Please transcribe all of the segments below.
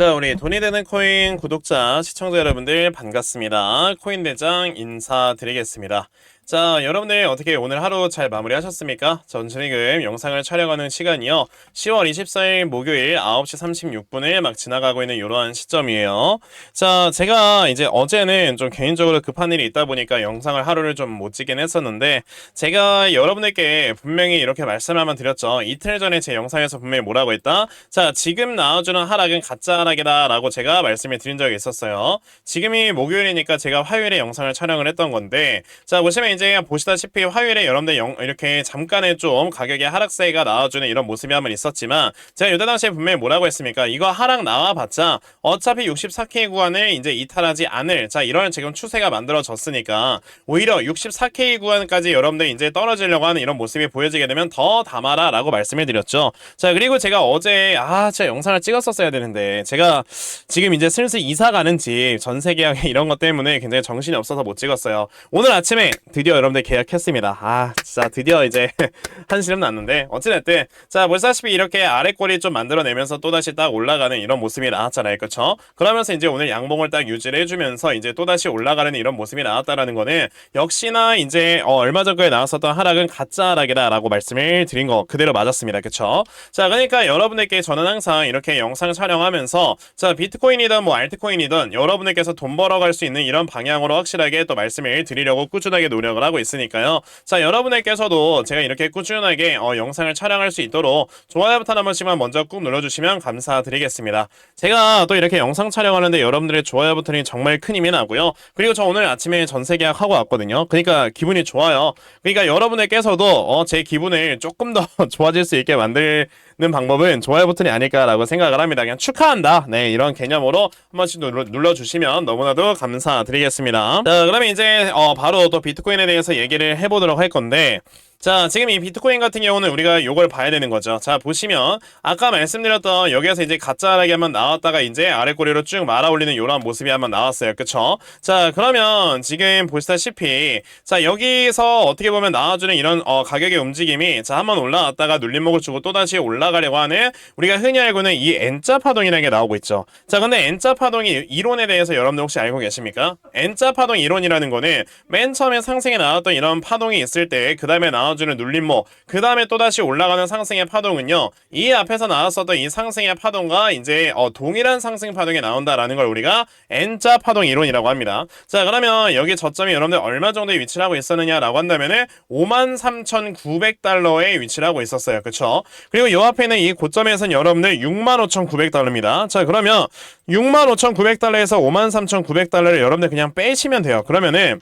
자, 우리 돈이 되는 코인 구독자, 시청자 여러분들 반갑습니다. 코인 대장 인사드리겠습니다. 자, 여러분들 어떻게 오늘 하루 잘 마무리하셨습니까? 전 지금 영상을 촬영하는 시간이요. 10월 24일 목요일 9시 36분을 막 지나가고 있는 이러한 시점이에요. 자, 제가 이제 어제는 좀 개인적으로 급한 일이 있다 보니까 영상을 하루를 좀 못 찍긴 했었는데 제가 여러분들께 분명히 이렇게 말씀을 한번 드렸죠. 이틀 전에 제 영상에서 분명히 뭐라고 했다? 자, 지금 나와주는 하락은 가짜 하락이다 라고 제가 말씀을 드린 적이 있었어요. 지금이 목요일이니까 제가 화요일에 영상을 촬영을 했던 건데 자, 보시면 이제 보시다시피 화요일에 여러분들 영, 이렇게 잠깐의 좀 가격의 하락세가 나와주는 이런 모습이 한번 있었지만 제가 이때 당시에 분명히 뭐라고 했습니까? 이거 하락 나와봤자 어차피 64K 구간을 이제 이탈하지 않을 자 이런 지금 추세가 만들어졌으니까 오히려 64K 구간까지 여러분들 이제 떨어지려고 하는 이런 모습이 보여지게 되면 더 담아라 라고 말씀을 드렸죠. 자 그리고 제가 어제 아 제가 영상을 찍었었어야 되는데 제가 지금 이제 슬슬 이사 가는 집 전세 계약 이런 것 때문에 굉장히 정신이 없어서 못 찍었어요. 오늘 아침에 드디어 여러분들 계약했습니다. 아 진짜 드디어 이제 한시름 났는데 어찌됐든 자 보시다시피 이렇게 아래 꼬리 좀 만들어내면서 또다시 딱 올라가는 이런 모습이 나왔잖아요. 그쵸? 그러면서 이제 오늘 양봉을 딱 유지를 해주면서 이제 또다시 올라가는 이런 모습이 나왔다라는 거는 역시나 이제 어, 얼마 전에 나왔었던 하락은 가짜 하락이다라고 말씀을 드린 거 그대로 맞았습니다. 그쵸? 자 그러니까 여러분들께 저는 항상 이렇게 영상 촬영하면서 자 비트코인이든 뭐 알트코인이든 여러분들께서 돈 벌어갈 수 있는 이런 방향으로 확실하게 또 말씀을 드리려고 꾸준하게 노력을 하고 있으니까요. 자 여러분들께서도 제가 이렇게 꾸준하게 어, 영상을 촬영할 수 있도록 좋아요 버튼 한 번씩만 먼저 꾹 눌러주시면 감사드리겠습니다. 제가 또 이렇게 영상 촬영하는데 여러분들의 좋아요 버튼이 정말 큰 힘이 나고요. 그리고 저 오늘 아침에 전세 계약하고 왔거든요. 그러니까 기분이 좋아요. 그러니까 여러분들께서도 어, 제 기분을 조금 더 좋아질 수 있게 만들 는 방법은 좋아요 버튼이 아닐까라고 생각을 합니다. 그냥 축하한다. 네, 이런 개념으로 한 번씩 눌러, 눌러주시면 너무나도 감사드리겠습니다. 자, 그러면 이제 어, 바로 또 비트코인에 대해서 얘기를 해보도록 할 건데 자, 지금 이 비트코인 같은 경우는 우리가 요걸 봐야 되는 거죠. 자, 보시면 아까 말씀드렸던 여기에서 이제 가짜하게 한번 나왔다가 이제 아래 꼬리로 쭉 말아 올리는 요런 모습이 한번 나왔어요. 그쵸? 자, 그러면 지금 보시다시피 자, 여기서 어떻게 보면 나와주는 이런 어, 가격의 움직임이 자, 한번 올라왔다가 눌림목을 주고 또다시 올라가려고 하는 우리가 흔히 알고는 이 N자 파동이라는 게 나오고 있죠. 자, 근데 N자 파동이 이론에 대해서 여러분들 혹시 알고 계십니까? N자 파동 이론이라는 거는 맨 처음에 상승에 나왔던 이런 파동이 있을 때 그 다음에 나와 나눠주는 눌림목 그 다음에 또다시 올라가는 상승의 파동은요 이 앞에서 나왔었던 이 상승의 파동과 이제 어, 동일한 상승 파동이 나온다라는 걸 우리가 N자 파동 이론이라고 합니다. 자 그러면 여기 저점이 여러분들 얼마 정도의 위치를 하고 있었느냐라고 한다면은 53,900달러에 위치를 하고 있었어요. 그쵸? 그리고 이 앞에 있는 이 고점에서는 여러분들 65,900달러입니다. 자 그러면 65,900달러에서 53,900달러를 여러분들 그냥 빼시면 돼요. 그러면은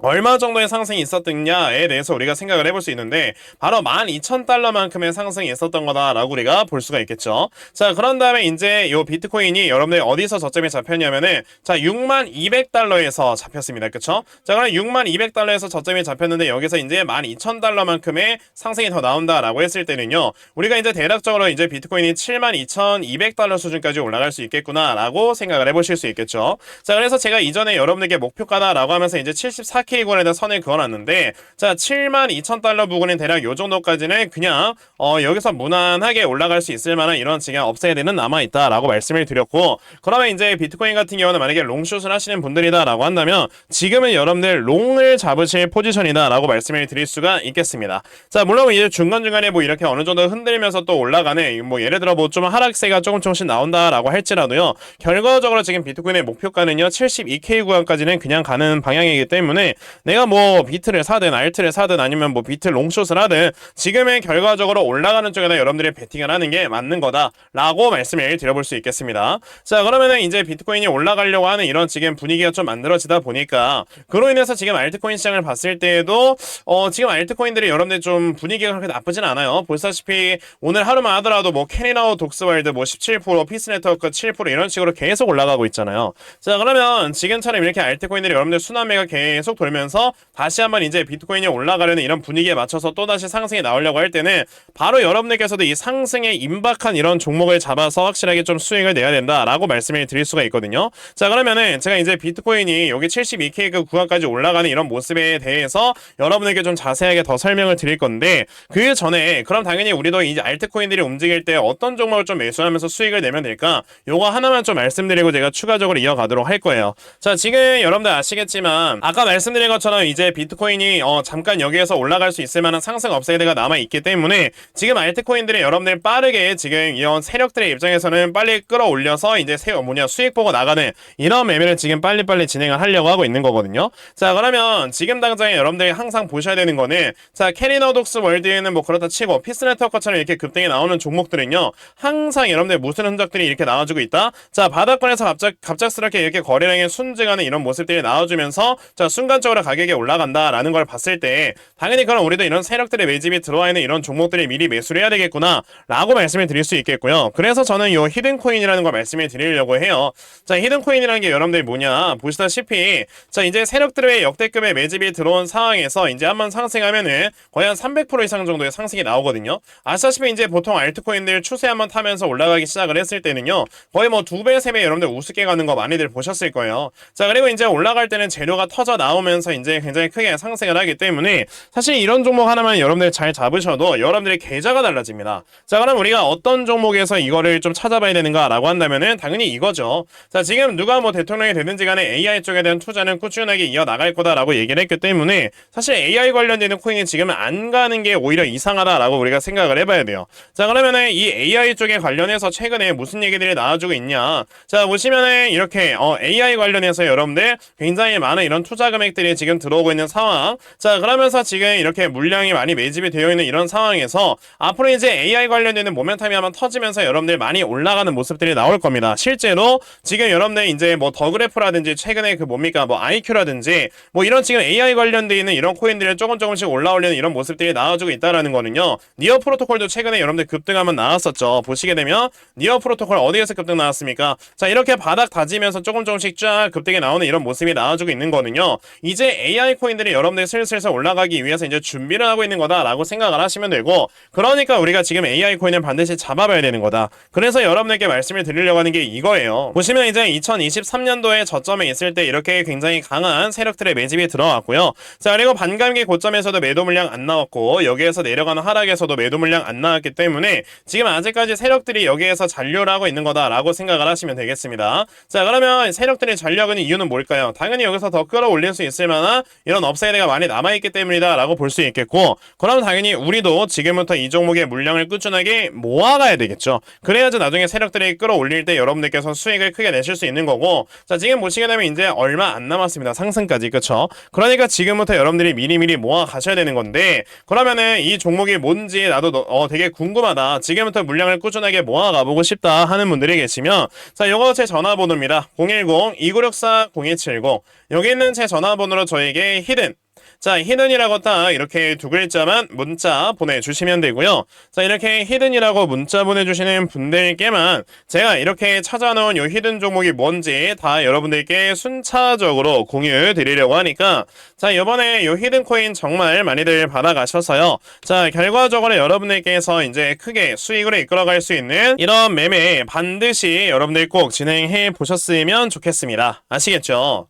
얼마 정도의 상승이 있었느냐에 대해서 우리가 생각을 해볼 수 있는데 바로 12,000달러만큼의 상승이 있었던 거다라고 우리가 볼 수가 있겠죠. 자 그런 다음에 이제 요 비트코인이 여러분들 어디서 저점이 잡혔냐면은 자 62,200달러에서 잡혔습니다. 그쵸? 자 그럼 62,200달러에서 저점이 잡혔는데 여기서 이제 12,000달러만큼의 상승이 더 나온다라고 했을 때는요. 우리가 이제 대략적으로 이제 비트코인이 72,200달러 수준까지 올라갈 수 있겠구나라고 생각을 해보실 수 있겠죠. 자 그래서 제가 이전에 여러분들께 목표가다라고 하면서 이제 74 4K권에다 선을 그어놨는데 자 72,000달러 부근인 대략 요 정도까지는 그냥 어 여기서 무난하게 올라갈 수 있을 만한 이런 지금 업사이드는 남아있다라고 말씀을 드렸고 그러면 이제 비트코인 같은 경우는 만약에 롱숏을 하시는 분들이다라고 한다면 지금은 여러분들 롱을 잡으실 포지션이다라고 말씀을 드릴 수가 있겠습니다. 자 물론 이제 중간중간에 뭐 이렇게 어느 정도 흔들면서 또 올라가네 뭐 예를 들어 뭐 좀 하락세가 조금 조금씩 나온다라고 할지라도요 결과적으로 지금 비트코인의 목표가는요 72K 구간까지는 그냥 가는 방향이기 때문에 내가 뭐 비트를 사든 알트를 사든 아니면 뭐 비트 롱숏을 하든 지금의 결과적으로 올라가는 쪽에다 여러분들이 베팅을 하는 게 맞는 거다라고 말씀을 드려볼 수 있겠습니다. 자 그러면은 이제 비트코인이 올라가려고 하는 이런 지금 분위기가 좀 만들어지다 보니까 그로 인해서 지금 알트코인 시장을 봤을 때에도 어 지금 알트코인들이 여러분들 좀 분위기가 그렇게 나쁘진 않아요. 보시다시피 오늘 하루만 하더라도 뭐 캐리나우 독스월드 뭐 17% 피스 네트워크 7% 이런 식으로 계속 올라가고 있잖아요. 자 그러면 지금처럼 이렇게 알트코인들이 여러분들 순환매가 계속 돌 돌면서 다시 한번 이제 비트코인이 올라가려는 이런 분위기에 맞춰서 또다시 상승이 나오려고 할 때는 바로 여러분들께서도 이 상승에 임박한 이런 종목을 잡아서 확실하게 좀 수익을 내야 된다라고 말씀을 드릴 수가 있거든요. 자, 그러면은 제가 이제 비트코인이 여기 72K 그 구간까지 올라가는 이런 모습에 대해서 여러분에게 좀 자세하게 더 설명을 드릴 건데 그 전에 그럼 당연히 우리도 이제 알트코인들이 움직일 때 어떤 종목을 좀 매수하면서 수익을 내면 될까? 요거 하나만 좀 말씀드리고 제가 추가적으로 이어가도록 할 거예요. 자, 지금 여러분들 아시겠지만 아까 말씀드린 것처럼 이제 비트코인이 어, 잠깐 여기에서 올라갈 수 있을 만한 상승 업사이드가 남아 있기 때문에 지금 알트코인들이 여러분들 빠르게 지금 이런 세력들의 입장에서는 빨리 끌어올려서 이제 세 뭐냐 수익 보고 나가는 이런 매매를 지금 빨리빨리 진행을 하려고 하고 있는 거거든요. 자, 그러면 지금 당장에 여러분들이 항상 보셔야 되는 거는 자, 캐리너독스 월드에는 뭐 그렇다 치고 피스 네트워크처럼 이렇게 급등이 나오는 종목들은요. 항상 여러분들 무슨 흔적들이 이렇게 나와주고 있다. 자, 바닥권에서 갑작 갑작스럽게 이렇게 거래량이 순증하는 이런 모습들이 나와주면서 자, 순간적으로 가격이 올라간다라는 걸 봤을 때 당연히 그럼 우리도 이런 세력들의 매집이 들어와 있는 이런 종목들이 미리 매수를 해야 되겠구나라고 말씀을 드릴 수 있겠고요. 그래서 저는 요 히든 코인이라는 걸 말씀을 드리려고 해요. 자, 히든 코인이라는 게 여러분들이 뭐냐 보시다시피 자, 이제 세력들의 역대급의 매집이 들어온 상황에서 이제 한번 상승하면은 거의 한 300% 이상 정도의 상승이 나오거든요. 아시다시피 이제 보통 알트코인들 추세 한번 타면서 올라가기 시작을 했을 때는요. 거의 뭐 두 배, 세 배 여러분들 우습게 가는 거 많이들 보셨을 거예요. 자, 그리고 이제 올라갈 때는 재료가 터져 나오면 서 이제 굉장히 크게 상승을 하기 때문에 사실 이런 종목 하나만 여러분들 잘 잡으셔도 여러분들의 계좌가 달라집니다. 자, 그럼 우리가 어떤 종목에서 이거를 좀 찾아봐야 되는가라고 한다면은 당연히 이거죠. 자, 지금 누가 뭐 대통령이 되든지 간에 AI 쪽에 대한 투자는 꾸준하게 이어 나갈 거다라고 얘기를 했기 때문에 사실 AI 관련되는 코인이 지금 안 가는 게 오히려 이상하다라고 우리가 생각을 해봐야 돼요. 자, 그러면은 이 AI 쪽에 관련해서 최근에 무슨 얘기들이 나와주고 있냐? 자, 보시면은 이렇게 어, AI 관련해서 여러분들 굉장히 많은 이런 투자 금액 들이 지금 들어오고 있는 상황. 자, 그러면서 지금 이렇게 물량이 많이 매집이 되어 있는 이런 상황에서 앞으로 이제 AI 관련되는 모멘텀이 한번 터지면서 여러분들 많이 올라가는 모습들이 나올 겁니다. 실제로 지금 여러분들 이제 뭐 더그래프라든지 최근에 그 뭡니까 뭐 IQ라든지 뭐 이런 지금 AI 관련돼 있는 이런 코인들이 조금 조금씩 올라오려는 이런 모습들이 나와주고 있다라는 거는요. 니어 프로토콜도 최근에 여러분들 급등 한번 나왔었죠. 보시게 되면 니어 프로토콜 어디에서 급등 나왔습니까? 자 이렇게 바닥 다지면서 조금 조금씩 쫙 급등이 나오는 이런 모습이 나와주고 있는 거는요. 이제 AI 코인들이 여러분들 슬슬슬 올라가기 위해서 이제 준비를 하고 있는 거다라고 생각을 하시면 되고 그러니까 우리가 지금 AI 코인을 반드시 잡아봐야 되는 거다. 그래서 여러분에게 말씀을 드리려고 하는 게 이거예요. 보시면 이제 2023년도에 저점에 있을 때 이렇게 굉장히 강한 세력들의 매집이 들어왔고요. 자 그리고 반감기 고점에서도 매도 물량 안 나왔고 여기에서 내려가는 하락에서도 매도 물량 안 나왔기 때문에 지금 아직까지 세력들이 여기에서 잔류를 하고 있는 거다라고 생각을 하시면 되겠습니다. 자 그러면 세력들이 잔류하는 이유는 뭘까요? 당연히 여기서 더 끌어올릴 수 있을 만한 이런 업사이드가 많이 남아있기 때문이다라고 볼 수 있겠고 그럼 당연히 우리도 지금부터 이 종목의 물량을 꾸준하게 모아가야 되겠죠. 그래야지 나중에 세력들이 끌어올릴 때 여러분들께서 수익을 크게 내실 수 있는 거고 자 지금 보시게 되면 이제 얼마 안 남았습니다. 상승까지 그쵸? 그러니까 지금부터 여러분들이 미리미리 모아 가셔야 되는 건데 그러면은 이 종목이 뭔지 나도 너- 어, 되게 궁금하다. 지금부터 물량을 꾸준하게 모아 가보고 싶다 하는 분들이 계시면 자 이거 제 전화번호입니다. 010-2964-0170 여기 있는 제 전화번호 로 저에게 히든 자, 히든이라고 딱 이렇게 두 글자만 문자 보내주시면 되고요. 자, 이렇게 히든이라고 문자 보내주시는 분들께만 제가 이렇게 찾아놓은 요 히든 종목이 뭔지 다 여러분들께 순차적으로 공유 드리려고 하니까 자, 이번에 요 히든 코인 정말 많이들 받아가셔서요. 자, 결과적으로 여러분들께서 이제 크게 수익으로 이끌어갈 수 있는 이런 매매 반드시 여러분들 꼭 진행해 보셨으면 좋겠습니다. 아시겠죠?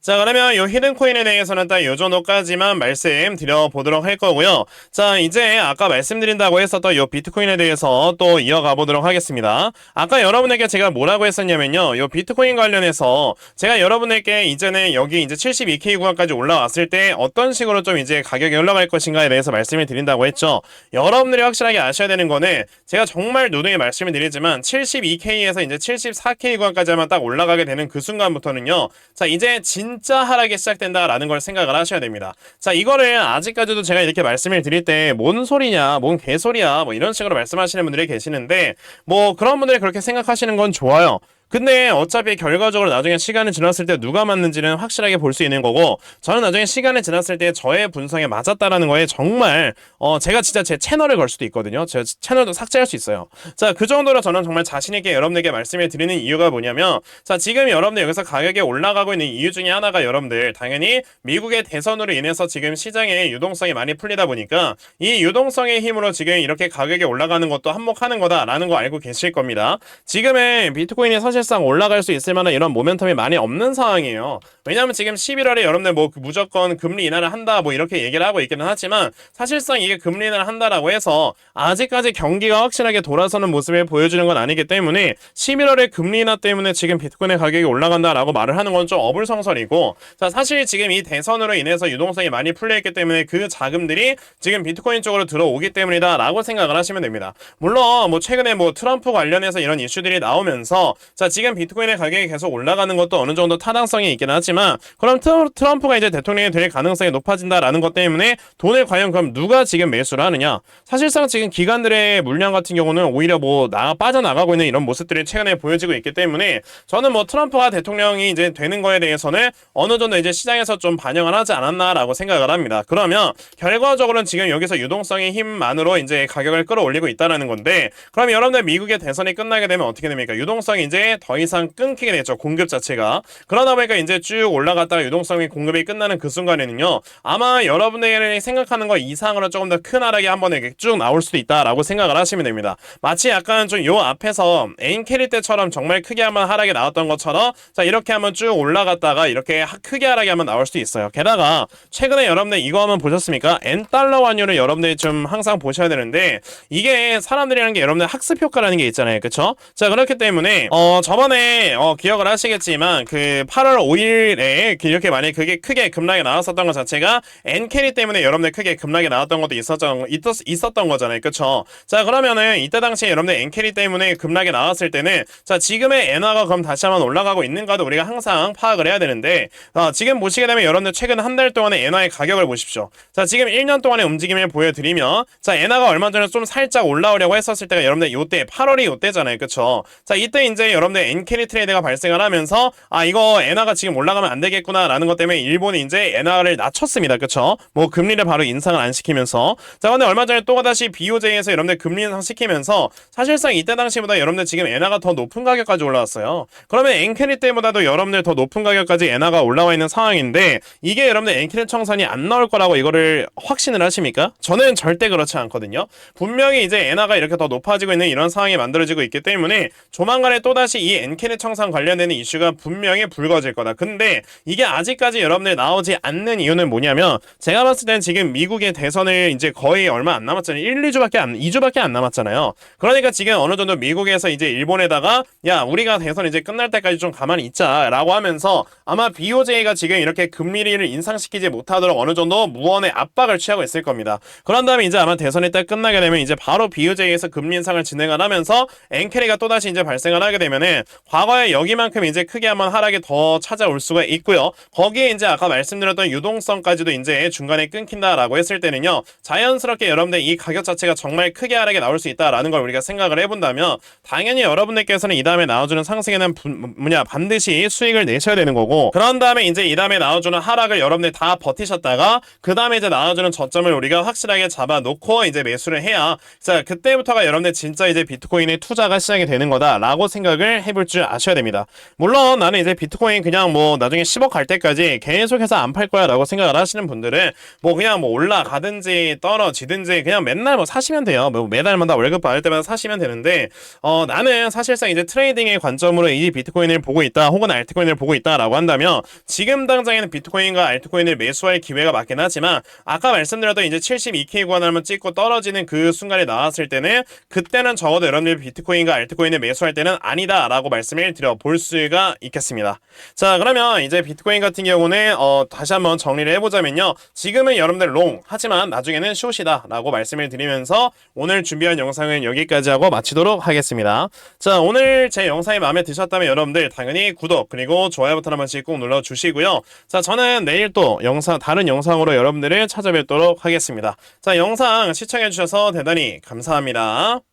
자 그러면 요 히든코인에 대해서는 딱 요 정도까지만 말씀드려 보도록 할 거고요. 자 이제 아까 말씀드린다고 했었던 요 비트코인에 대해서 또 이어가 보도록 하겠습니다. 아까 여러분에게 제가 뭐라고 했었냐면요. 요 비트코인 관련해서 제가 여러분에게 이제는 여기 이제 72K 구간까지 올라왔을 때 어떤 식으로 좀 이제 가격이 올라갈 것인가에 대해서 말씀을 드린다고 했죠. 여러분들이 확실하게 아셔야 되는 거는 제가 정말 누누이 말씀을 드리지만 72K에서 이제 74K 구간까지 하면 딱 올라가게 되는 그 순간부터는요. 자 이제 진짜 하락이 시작된다라는 걸 생각을 하셔야 됩니다. 자 이거를 아직까지도 제가 이렇게 말씀을 드릴 때 뭔 소리냐, 뭔 개소리야, 뭐 이런 식으로 말씀하시는 분들이 계시는데 뭐 그런 분들이 그렇게 생각하시는 건 좋아요. 근데 어차피 결과적으로 나중에 시간이 지났을 때 누가 맞는지는 확실하게 볼 수 있는 거고 저는 나중에 시간이 지났을 때 저의 분석에 맞았다라는 거에 정말 어 제가 진짜 제 채널을 걸 수도 있거든요. 제 채널도 삭제할 수 있어요. 자, 그 정도로 저는 정말 자신 있게 여러분들에게 말씀을 드리는 이유가 뭐냐면 자, 지금 여러분들 여기서 가격이 올라가고 있는 이유 중에 하나가 여러분들 당연히 미국의 대선으로 인해서 지금 시장의 유동성이 많이 풀리다 보니까 이 유동성의 힘으로 지금 이렇게 가격이 올라가는 것도 한몫하는 거다라는 거 알고 계실 겁니다. 지금의 비트코인이 사실 상 올라갈 수 있을 만한 이런 모멘텀이 많이 없는 상황이에요. 왜냐하면 지금 11월에 여러분들 뭐 무조건 금리 인하를 한다 뭐 이렇게 얘기를 하고 있기는 하지만 사실상 이게 금리 인하를 한다라고 해서 아직까지 경기가 확실하게 돌아서는 모습을 보여주는 건 아니기 때문에 11월에 금리 인하 때문에 지금 비트코인의 가격이 올라간다라고 말을 하는 건 좀 어불성설이고 자 사실 지금 이 대선으로 인해서 유동성이 많이 풀려있기 때문에 그 자금들이 지금 비트코인 쪽으로 들어오기 때문이다라고 생각을 하시면 됩니다. 물론 뭐 최근에 뭐 트럼프 관련해서 이런 이슈들이 나오면서 자 지금 비트코인의 가격이 계속 올라가는 것도 어느 정도 타당성이 있긴 하지만 그럼 트- 트럼프가 이제 대통령이 될 가능성이 높아진다라는 것 때문에 돈을 과연 그럼 누가 지금 매수를 하느냐 사실상 지금 기관들의 물량 같은 경우는 오히려 뭐 나 빠져나가고 있는 이런 모습들이 최근에 보여지고 있기 때문에 저는 뭐 트럼프가 대통령이 이제 되는 거에 대해서는 어느 정도 이제 시장에서 좀 반영을 하지 않았나라고 생각을 합니다. 그러면 결과적으로는 지금 여기서 유동성의 힘만으로 이제 가격을 끌어올리고 있다라는 건데 그럼 여러분들 미국의 대선이 끝나게 되면 어떻게 됩니까? 유동성이 이제 더 이상 끊기게 되죠. 공급 자체가. 그러다 보니까 이제 쭉 올라갔다가 유동성이 공급이 끝나는 그 순간에는요. 아마 여러분들이 생각하는 거 이상으로 조금 더 큰 하락이 한 번에 쭉 나올 수도 있다라고 생각을 하시면 됩니다. 마치 약간 좀 요 앞에서 에임 캐리 때처럼 정말 크게 한번 하락이 나왔던 것처럼 자 이렇게 한번 쭉 올라갔다가 이렇게 하- 크게 하락이 한번 나올 수도 있어요. 게다가 최근에 여러분들 이거 한번 보셨습니까? N 달러 환율을 여러분들이 좀 항상 보셔야 되는데 이게 사람들이라는 게 여러분들 학습 효과라는 게 있잖아요. 그쵸? 자 그렇기 때문에 어 저번에 어 기억을 하시겠지만 그 8월 5일에 이렇게 만약에 그게 크게 급락이 나왔었던 것 자체가 N 캐리 때문에 여러분들 크게 급락이 나왔던 것도 있었던 있었, 있었던 거잖아요. 그쵸? 자 그러면은 이때 당시에 여러분들 N 캐리 때문에 급락이 나왔을 때는 자 지금의 엔화가 그럼 다시 한번 올라가고 있는가도 우리가 항상 파악을 해야 되는데 어, 지금 보시게 되면 여러분들 최근 한 달 동안의 엔화의 가격을 보십시오. 자 지금 1년 동안의 움직임을 보여드리면 자 엔화가 얼마 전에 좀 살짝 올라오려고 했었을 때가 여러분들 요때 8월이 요때잖아요. 그쵸? 자 이때 이제 여러분 들 N 캐리 트레이드가 발생을 하면서 아 이거 엔화가 지금 올라가면 안 되겠구나라는 것 때문에 일본이 이제 엔화를 낮췄습니다. 그쵸? 뭐 금리를 바로 인상을 안 시키면서 자 근데 얼마 전에 또 다시 BOJ에서 여러분들 금리 인상 시키면서 사실상 이때 당시보다 여러분들 지금 엔화가 더 높은 가격까지 올라왔어요. 그러면 엔캐리 때보다도 여러분들 더 높은 가격까지 엔화가 올라와 있는 상황인데 이게 여러분들 엔캐리 청산이 안 나올 거라고 이거를 확신을 하십니까? 저는 절대 그렇지 않거든요. 분명히 이제 엔화가 이렇게 더 높아지고 있는 이런 상황이 만들어지고 있기 때문에 조만간에 또다시 이 엔캐리 청산 관련되는 이슈가 분명히 불거질 거다. 근데 이게 아직까지 여러분들 나오지 않는 이유는 뭐냐면 제가 봤을 때는 지금 미국의 대선을 이제 거의 얼마 안 남았잖아요. 1, 2주밖에 안 2주밖에 안 남았잖아요. 그러니까 지금 어느 정도 미국에서 이제 일본에다가 야 우리가 대선 이제 끝날 때까지 좀 가만히 있자라고 하면서 아마 BOJ가 지금 이렇게 금리를 인상시키지 못하도록 어느 정도 무언의 압박을 취하고 있을 겁니다. 그런 다음에 이제 아마 대선이 딱 끝나게 되면 이제 바로 BOJ에서 금리 인상을 진행을 하면서 엔캐리가 또다시 이제 발생을 하게 되면은 과거에 여기만큼 이제 크게 한번 하락이 더 찾아올 수가 있고요. 거기에 이제 아까 말씀드렸던 유동성까지도 이제 중간에 끊긴다라고 했을 때는요. 자연스럽게 여러분들 이 가격 자체가 정말 크게 하락이 나올 수 있다라는 걸 우리가 생각을 해본다면 당연히 여러분들께서는 이 다음에 나와주는 상승에는 분- 뭐냐 반드시 수익을 내셔야 되는 거고 그런 다음에 이제 이 다음에 나와주는 하락을 여러분들 다 버티셨다가 그 다음에 이제 나와주는 저점을 우리가 확실하게 잡아놓고 이제 매수를 해야 자 그때부터가 여러분들 진짜 이제 비트코인의 투자가 시작이 되는 거다라고 생각을 해볼 줄 아셔야 됩니다. 물론 나는 이제 비트코인 그냥 뭐 나중에 10억 갈 때까지 계속해서 안 팔 거야 라고 생각을 하시는 분들은 뭐 그냥 뭐 올라가든지 떨어지든지 그냥 맨날 뭐 사시면 돼요. 뭐 매달마다 월급 받을 때마다 사시면 되는데 어 나는 사실상 이제 트레이딩의 관점으로 이 비트코인을 보고 있다 혹은 알트코인을 보고 있다라고 한다면 지금 당장에는 비트코인과 알트코인을 매수할 기회가 맞긴 하지만 아까 말씀드렸던 이제 72K 구간을 찍고 떨어지는 그 순간에 나왔을 때는 그때는 적어도 여러분들 비트코인과 알트코인을 매수할 때는 아니다 라고 말씀을 드려 볼 수가 있겠습니다. 자 그러면 이제 비트코인 같은 경우는 어 다시 한번 정리를 해보자면요. 지금은 여러분들 롱 하지만 나중에는 숏이다 라고 말씀을 드리면서 오늘 준비한 영상은 여기까지 하고 마치도록 하겠습니다. 자 오늘 제 영상이 마음에 드셨다면 여러분들 당연히 구독 그리고 좋아요 버튼 한 번씩 꼭 눌러주시고요. 자 저는 내일 또 영상 다른 영상으로 여러분들을 찾아뵙도록 하겠습니다. 자 영상 시청해주셔서 대단히 감사합니다.